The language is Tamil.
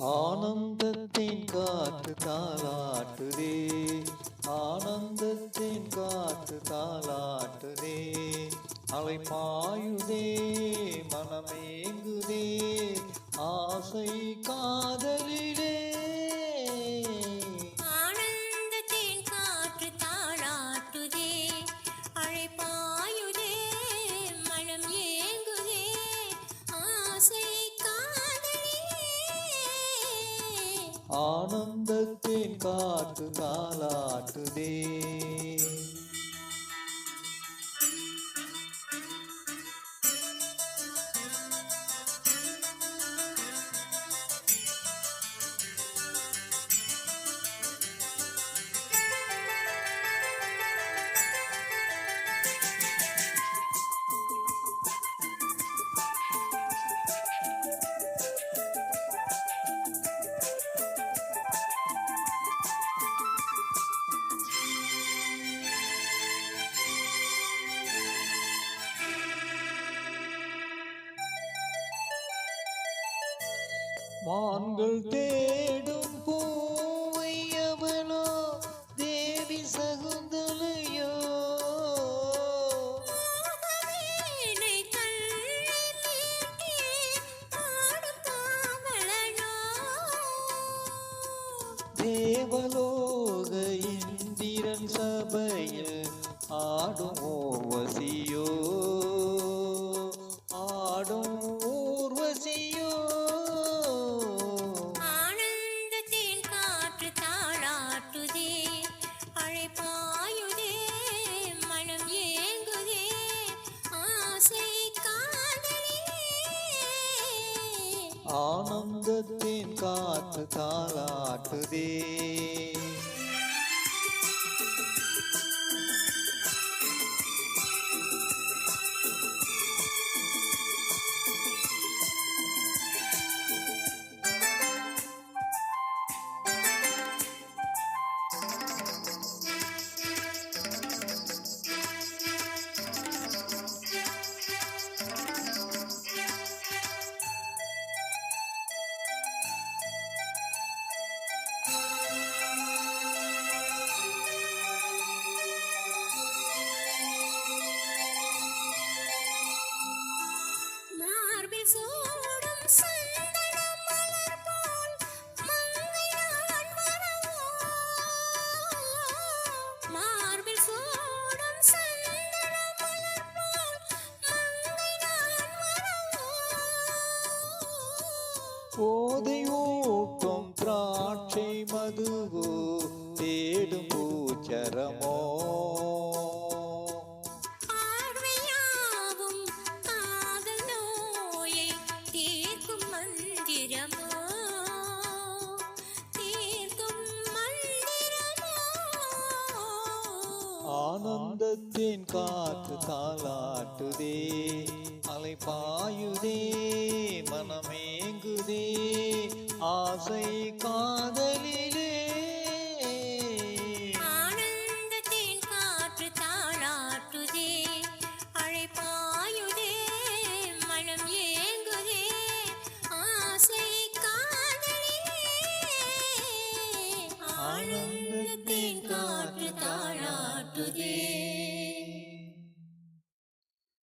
ஆனந்தத்தின் காற்று தாளாட்டுதே. ஆனந்தத்தின் காற்று தாளாட்டுதே. அலை பாயுதே மனமேங்குதே ஆசை காதலிலே. ஆனந்தத்தின் காற்று தாளாட்டுதே அழைப்பாயுதே மனம் ஏங்குதே ஆசை ஆனந்தத்தின் காற்று தாளாட்டுதே. மான்கள் தேடும் பூவை அவளோ தேவி சகுந்தலையோ. தேவலோக இந்திரன் சபையில் ஆடும் ஊர்வசியோ ஆனந்தத்தின் காற்று தாளாட்டுதே. போதை ஊட்டும் திராட்சை மதுவோ ஆனந்தத்தின் காற்று தாளாட்டுதே அலை பாயுதே மனமேங்குதே ஆசை காதலிலே. ஆனந்தத்தின் காற்று தாளாட்டுதே அலை பாயுதே மனம் ஏங்குதே ஆசை காதலிலே. ஆனந்த